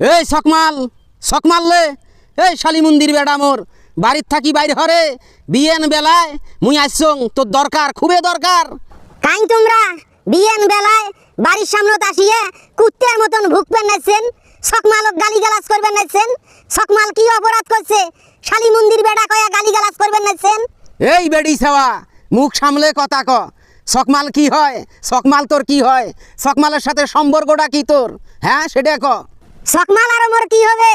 এই সকমাল সকমাল লে এই শালি মন্দির বেড়া মোর বাড়ির থাকি বাইরে হরে। বিয়েন বেলায় মুই আসছং তোর দরকার খুবই দরকার। কাই তোমরা বিয়েন বেলায় বাড়ির সামনে আসিয়ে কুত্তের মতন ভুকবেন নাইছেন সকমালক গালি গালাজ করবেন নাইছেন সকমাল কি অপরাধ করছে? শালি মন্দির বেড়া কয়া গালি গালাজ করবেন নাইছেন? এই বেড়ি সেওয়া মুখ সামলে কথা ক। সকমাল কি হয়? সকমাল তোর কি হয়? সকমালের সাথে সম্পর্কটা কি তোর? হ্যাঁ সেটা ক। সকমাল আর মোর কি হবে?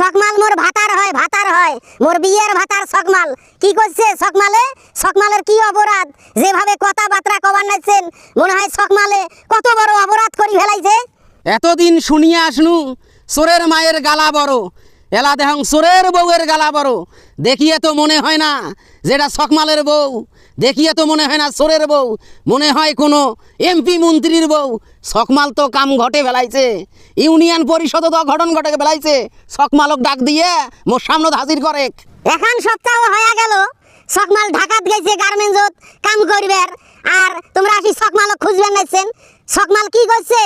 সকমাল মোর ভাতার হয় ভাতার হয়। মোর বিয়ের ভাতার সকমাল কি করছে সকমালে সকমালের কি অপরাধ? যেভাবে কথাবার্তা কবার নাইছেন, মনে হয় সকমালে কত বড় অপরাধ করি ফেলাইছে। এতদিন শুনিয়া আসনু সোরের মায়ের গালা বড়। এলা দেহং সোরের বউয়ের গালা বড়। দেখিয়ে তো মনে হয় না যেটা সকমালের বউ। দেখিয়ে তো মনে হয় না সোরের বউ। মনে হয় কোনো এমপি মন্ত্রীর বউ। সকমাল তো কাম ঘটে ফেলাইছে ইউনিয়ন পরিষদ তো ঘটন ঘটে ফেলাইছে সকমালক ডাক দিয়ে মোর সামনে হাজির করে। এখন সপ্তাহ হয়ে গেল। সকমাল ঢাকাত গেছে গার্মেন্টসত কাম করবার। আর তোমরা আসি সকমালক খুঁজবেন নাইছেন? সকমাল কি করছে?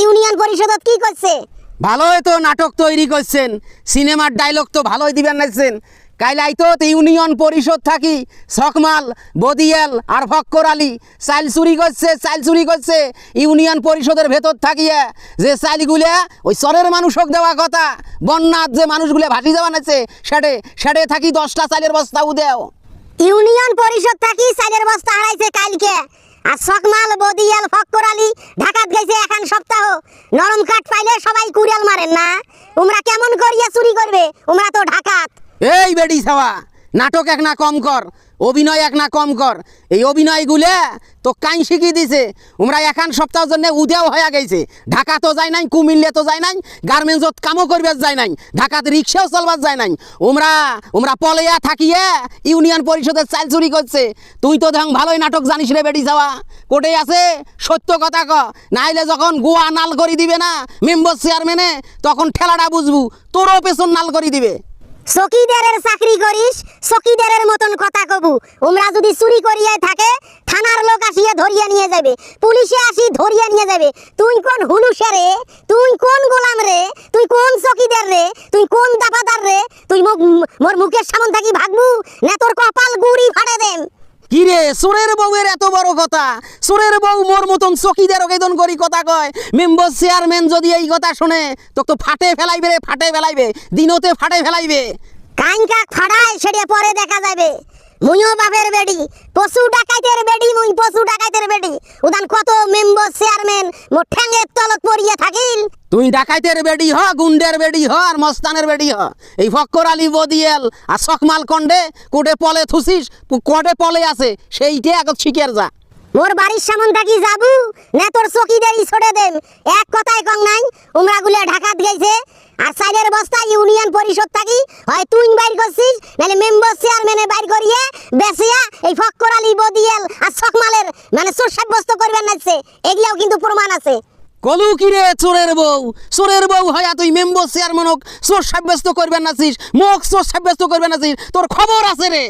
ইউনিয়ন পরিষদত কি করছে? ভালোই তো নাটক তৈরি করছেন, সিনেমার ডায়লগ তো ভালোই দিবেন নাইছেন কাইলাই তো ইউনিয়ন পরিষদ থাকি, সকমাল, বদিয়াল আর ফক্কর আলী, চাইল চুরি করছে, চাইল চুরি করছে, ইউনিয়ন পরিষদের ভেতর থাকিয়া, যে চাইলগুলা ওই চরের মানুষক দেওয়া কথা, বন্যার যে মানুষগুলো ভাসি যাওয়া নাছে, সেটে সেটে থাকি দশটা চাইলের বস্তাও দেও ইউনিয়ন পরিষদ থাকি চালের বস্তা হারাইছে কালকে আর সকমাল, বদিয়াল, ফক্কর আলী ঢাকাত গেছে এখন সপ্তাহ নরম কাঠ পাইলে সবাই কুড়াল মারেন না তোমরা কেমন করিয়া চুরি করবে তোমরা তো ঢাকাত এই বেডি ছাওয়া নাটক এক না কম কর, অভিনয় এক না কম কর। এই অভিনয়গুলো তো কাই শিখিয়ে দিছে। ওমরা এখান সপ্তাহের জন্য উদেও হয়ে গেছে। ঢাকা তো যায় নাই, কুমিল্লে তো যায় নাই, গার্মেন্টসত কামও করবে যায় নাই, ঢাকাতে রিক্সাও চলবার যায় নাই। ওমরা ওমরা পলেয়া থাকিয়ে ইউনিয়ন পরিষদের চাল চুরি করছে। তুই তো দেখ ভালোই নাটক জানিস রে বেডি যাওয়া কোটে আছে, সত্য কথা ক, নাইলে যখন গোয়া নাল করে দিবে না, মেম্বার চেয়ারম্যানে, তখন ঠেলাটা বুঝবু, তোরও পেছন নাল করে দিবে। চকিদারের চাকরি করিস, চকিদারের মতন কথা কবু। ওমরা যদি চুরি করিয়ে থাকে, থানার লোক আসিয়া ধরিয়ে নিয়ে যাবে পুলিশে আসি ধরিয়ে নিয়ে যাবে তুই কোন হুলুসে রে? তুই কোন গোলাম রে? তুই কোন চকিদার রে? তুই কোন দাপাদার রে? তুই মোর মুখের সামন থাকি ভাগবু? না তোর কপাল গুড়ি ফাটে দেম কি রে সোরের বউয়ের এত বড় কথা? সোরের বউ মোর মতন চকিদের ওকেদন করি কথা কয়। মেম্বার চেয়ারম্যান যদি এই কথা শুনে তো তো ফাটে ফেলাইবে রে, ফাটে ফেলাইবে। দিনতে ফাটে ফেলাইবে। কাইন কাক ফাড়ায় সেটা পরে দেখা যাবে। মুইও বাপের বেডি পশু ডাকাইতের বেডি মুই পশু ডাকাইতের বেডি উদান কত মেম্বার চেয়ারম্যান মো ঠ্যাঙের তলত পড়িয়ে থাকিল। তুই ডাকাইতের বেডি হ গুন্ডের বেডি হ আর মস্তানের বেডি হ। এই ফক্কর আলী বদিয়েল আর সকমাল কন্ডে কোটে পলে থুসিস কোটে পলে আছে সেইটে এক শিখের যা। মোর বাড়ির সামন থাকি যাবু না তোর চকিদারি ছড়ে দেম। এক কথাই কং নাই উমরা গুলে ঢাকাত গেছে আর সাইডের বস্তা ইউনিয়ন পরিষদ থাকি হয় তুই বাইর করছিস নাহলে মেম্বার চেয়ারম্যানে বাইর করিয়ে বেসিয়া এই ফক্কর আলী বদিয়েল আর সকমালের মানে চোর সাব্যস্ত করবেন নাইছে এগুলাও কিন্তু প্রমাণ আছে। কলু কিরে চোরের বউ? চোরের বউ হয়া তুই মেম্বার চেয়ারম্যানক চোর সাব্যস্ত করবেন নাছিস মুখ চোর সাব্যস্ত করবেন নাছিস তোর খবর আছে রে।